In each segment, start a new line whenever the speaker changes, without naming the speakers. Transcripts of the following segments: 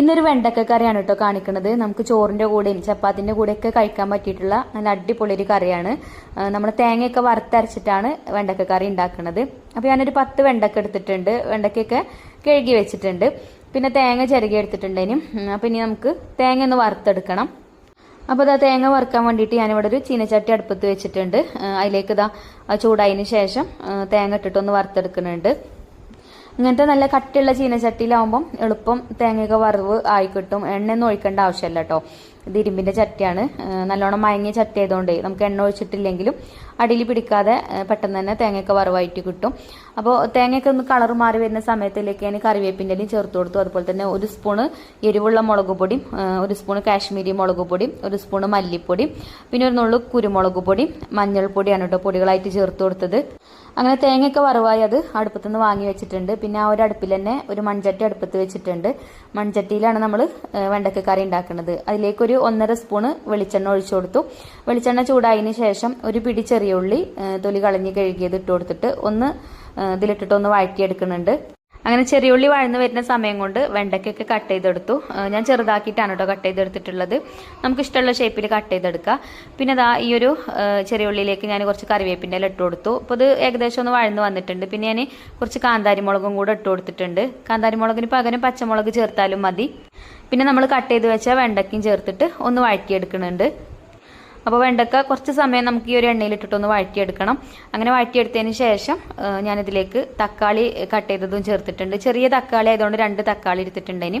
ഇന്നൊരു വെണ്ടക്ക കറിയാണ് കേട്ടോ കാണിക്കുന്നത് നമുക്ക് ചോറിന്റെ കൂടെയും ചപ്പാത്തിന്റെ കൂടെയൊക്കെ കഴിക്കാൻ പറ്റിയിട്ടുള്ള നല്ല അടിപൊളി ഒരു കറിയാണ്. നമ്മൾ തേങ്ങയൊക്കെ വറുത്തരച്ചിട്ടാണ് വെണ്ടക്ക കറി ഉണ്ടാക്കുന്നത് അപ്പോൾ ഞാനൊരു പത്ത് വെണ്ടക്ക എടുത്തിട്ടുണ്ട്. വെണ്ടക്കയൊക്കെ കഴുകി വെച്ചിട്ടുണ്ട്. പിന്നെ തേങ്ങ ചിരകി എടുത്തിട്ടുണ്ടേനും അപ്പോൾ ഇനി നമുക്ക് തേങ്ങ ഒന്ന് വറുത്തെടുക്കണം. അപ്പോൾ ഇതാ തേങ്ങ വറുക്കാൻ വേണ്ടിയിട്ട് ഞാനിവിടെ ഒരു ചീനച്ചട്ടി അടുപ്പത്ത് വെച്ചിട്ടുണ്ട്. അതിലേക്ക് ഇതാ ചൂടായതിനു ശേഷം തേങ്ങ ഇട്ടിട്ടൊന്ന് വറുത്തെടുക്കുന്നുണ്ട്. ഇങ്ങനത്തെ നല്ല കട്ടിയുള്ള ചീനച്ചട്ടിയിലാവുമ്പം എളുപ്പം തേങ്ങയൊക്കെ വറവ് ആയി കിട്ടും. എണ്ണയൊന്നും ഒഴിക്കേണ്ട ആവശ്യമില്ല കേട്ടോ ഇത് ഇരുമ്പിന്റെ ചട്ടിയാണ്. നല്ലോണം മയങ്ങിയ ചട്ടി ആയതുകൊണ്ട് നമുക്ക് എണ്ണ ഒഴിച്ചിട്ടില്ലെങ്കിലും അടിയിൽ പിടിക്കാതെ പെട്ടെന്ന് തന്നെ തേങ്ങയൊക്കെ വറവായിട്ട് കിട്ടും. അപ്പോൾ തേങ്ങയൊക്കെ ഒന്ന് കളർ മാറി വരുന്ന സമയത്തിലേക്ക് ഞാൻ കറിവേപ്പിന്റെ ചേർത്ത് കൊടുത്തു. അതുപോലെ തന്നെ ഒരു സ്പൂണ് എരിവുള്ള മുളക് പൊടിയും ഒരു സ്പൂണ് കാശ്മീരി മുളക് പൊടിയും ഒരു സ്പൂണ് മല്ലിപ്പൊടി പിന്നെ ഒരു നുള്ളു കുരുമുളക് പൊടി മഞ്ഞൾപ്പൊടിയാണ് കേട്ടോ പൊടികളായിട്ട് ചേർത്ത് കൊടുത്തത്. അങ്ങനെ തേങ്ങയൊക്കെ വറവായി അത് അടുപ്പത്തു നിന്ന് വാങ്ങി വെച്ചിട്ടുണ്ട്. പിന്നെ ആ ഒരു അടുപ്പിൽ തന്നെ ഒരു മൺചട്ടി അടുപ്പത്ത് വെച്ചിട്ടുണ്ട്. മൺചട്ടിയിലാണ് നമ്മൾ വെണ്ടക്ക കറി ഉണ്ടാക്കുന്നത്. അതിലേക്കൊരു ഒന്നര സ്പൂണ് വെളിച്ചെണ്ണ ഒഴിച്ചു കൊടുത്തു. വെളിച്ചെണ്ണ ചൂടായതിനു ശേഷം ഒരു പിടി ചെറിയ ഉള്ളി തൊലി കളഞ്ഞ് കഴുകിയത് ഇട്ട് കൊടുത്തിട്ട് ഒന്ന് ഇതിലിട്ടിട്ട് ഒന്ന് വഴറ്റിയെടുക്കുന്നുണ്ട്. അങ്ങനെ ചെറിയ ഉള്ളി വഴന്ന് വരുന്ന സമയം കൊണ്ട് വെണ്ടയ്ക്കൊക്കെ കട്ട് ചെയ്തെടുത്തു. ഞാൻ ചെറുതാക്കിയിട്ടാണ് കേട്ടോ കട്ട് ചെയ്തെടുത്തിട്ടുള്ളത്. നമുക്ക് ഇഷ്ടമുള്ള ഷേപ്പിൽ കട്ട് ചെയ്തെടുക്കുക പിന്നെ അതാ ഈ ഒരു ചെറിയ ഉള്ളിയിലേക്ക് ഞാൻ കുറച്ച് കറിവേപ്പിന്റെ ഇല ഇട്ട് കൊടുത്തു. അപ്പോൾ ഇത് ഏകദേശം ഒന്ന് വഴന്ന് വന്നിട്ടുണ്ട്. പിന്നെ ഞാൻ കുറച്ച് കാന്താരി മുളകും കൂടെ ഇട്ട് കൊടുത്തിട്ടുണ്ട്. കാന്താരി മുളകിന് പകരം പച്ചമുളക് ചേർത്താലും മതി. പിന്നെ നമ്മൾ കട്ട് ചെയ്ത് വെച്ച വെണ്ടയ്ക്കും ചേർത്തിട്ട് ഒന്ന് വഴറ്റിയെടുക്കുന്നുണ്ട്. അപ്പോൾ വെണ്ടക്ക കുറച്ച് സമയം നമുക്ക് ഈ ഒരു എണ്ണയിലിട്ടിട്ടൊന്ന് വഴറ്റിയെടുക്കണം. അങ്ങനെ വഴറ്റിയെടുത്തതിന് ശേഷം ഞാനിതിലേക്ക് തക്കാളി കട്ട് ചെയ്തതും ചേർത്തിട്ടുണ്ട്. ചെറിയ തക്കാളി ആയതുകൊണ്ട് രണ്ട് തക്കാളി എടുത്തിട്ടുണ്ടതിന്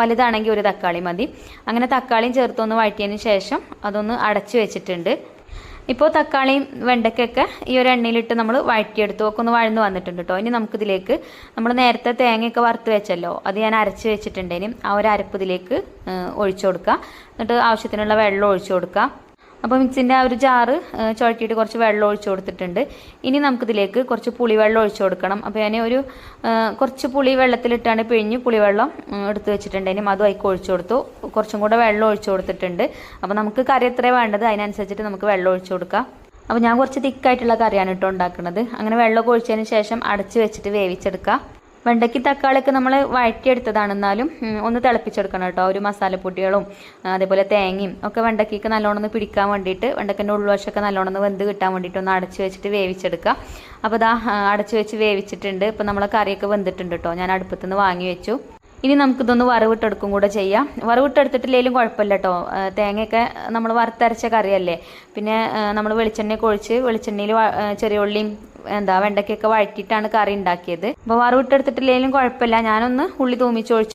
വലുതാണെങ്കിൽ ഒരു തക്കാളി മതി. അങ്ങനെ തക്കാളിയും ചേർത്ത് ഒന്ന് വഴറ്റിയതിന് ശേഷം അതൊന്ന് അടച്ചു വെച്ചിട്ടുണ്ട്. ഇപ്പോൾ തക്കാളിയും വെണ്ടയ്ക്കൊക്കെ ഈ ഒരു എണ്ണയിലിട്ട് നമ്മൾ വഴറ്റിയെടുത്തു. ഒക്കെ ഒന്ന് വഴന്ന് വന്നിട്ടുണ്ട് കേട്ടോ ഇനി നമുക്കിതിലേക്ക് നമ്മൾ നേരത്തെ തേങ്ങയൊക്കെ വറുത്ത് വെച്ചല്ലോ. അത് ഞാൻ അരച്ച് വെച്ചിട്ടുണ്ടേനും ആ ഒരു അരപ്പ് ഇതിലേക്ക് ഒഴിച്ചു കൊടുക്കുക എന്നിട്ട് ആവശ്യത്തിനുള്ള വെള്ളം ഒഴിച്ചു കൊടുക്കുക അപ്പോൾ മിക്സിന്റെ ആ ഒരു ജാറ് ചുഴറ്റിയിട്ട് കുറച്ച് വെള്ളം ഒഴിച്ചു കൊടുത്തിട്ടുണ്ട്. ഇനി നമുക്കിതിലേക്ക് കുറച്ച് പുളിവെള്ളം ഒഴിച്ചു കൊടുക്കണം. അപ്പോൾ ഞാൻ ഒരു കുറച്ച് പുളി വെള്ളത്തിലിട്ടാണ് പിഴിഞ്ഞ് പുളിവെള്ളം എടുത്തു വെച്ചിട്ടുണ്ടെങ്കിലും അതും അതിക്ക് ഒഴിച്ചു കൊടുത്തു. കുറച്ചും കൂടെ വെള്ളം ഒഴിച്ചു കൊടുത്തിട്ടുണ്ട്. അപ്പോൾ നമുക്ക് കറി എത്ര വേണ്ടത്? അതിനനുസരിച്ചിട്ട് നമുക്ക് വെള്ളം ഒഴിച്ചു കൊടുക്കാം. അപ്പോൾ ഞാൻ കുറച്ച് തിക്കായിട്ടുള്ള കറിയാണ് കേട്ടോ ഉണ്ടാക്കുന്നത്. അങ്ങനെ വെള്ളമൊക്കെ ഒഴിച്ചതിന് ശേഷം അടച്ച് വെച്ചിട്ട് വേവിച്ചെടുക്കുക വെണ്ടയ്ക്ക് തക്കാളിയൊക്കെ നമ്മൾ വഴറ്റിയെടുത്തതാണ് എന്നാലും ഉം, ഒന്ന് തിളപ്പിച്ചെടുക്കണം കേട്ടോ. ഒരു മസാലപ്പൊടികളും അതേപോലെ തേങ്ങയും ഒക്കെ വെണ്ടയ്ക്കൊക്കെ നല്ലോണം പിടിക്കാൻ വേണ്ടിയിട്ട് വെണ്ടയ്ക്കന്റെ ഉൾവശമൊക്കെ നല്ലോണം വെന്ത് കിട്ടാൻ വേണ്ടിയിട്ട് ഒന്ന് അടച്ച് വെച്ചിട്ട് വേവിച്ചെടുക്കുക. അപ്പോൾ ഇതാ അടച്ചു അടച്ച് വെച്ച് വേവിച്ചിട്ടുണ്ട്. ഇപ്പം നമ്മളെ കറിയൊക്കെ വെന്തിട്ടുണ്ട് കേട്ടോ. ഞാൻ അടുപ്പത്തുനിന്ന് വാങ്ങി വെച്ചു. ഇനി നമുക്കിതൊന്ന് വറവിട്ടെടുക്കും കൂടെ ചെയ്യാം. വറവിട്ടെടുത്തിട്ടില്ലെങ്കിലും കുഴപ്പമില്ല കേട്ടോ. തേങ്ങയൊക്കെ നമ്മൾ വറുത്തരച്ച കറിയല്ലേ. പിന്നെ നമ്മൾ വെളിച്ചെണ്ണയൊക്കെ ഒഴിച്ച് വെളിച്ചെണ്ണയിൽ ചെറിയ ഉള്ളിയും എന്താ വെണ്ടയ്ക്കൊക്കെ വഴറ്റിയിട്ടാണ് കറി ഉണ്ടാക്കിയത്. അപ്പോൾ വറവിട്ടെടുത്തിട്ടില്ലെങ്കിലും കുഴപ്പമില്ല. ഞാനൊന്ന് ഉള്ളി തൂമിച്ച് ഒഴിച്ച്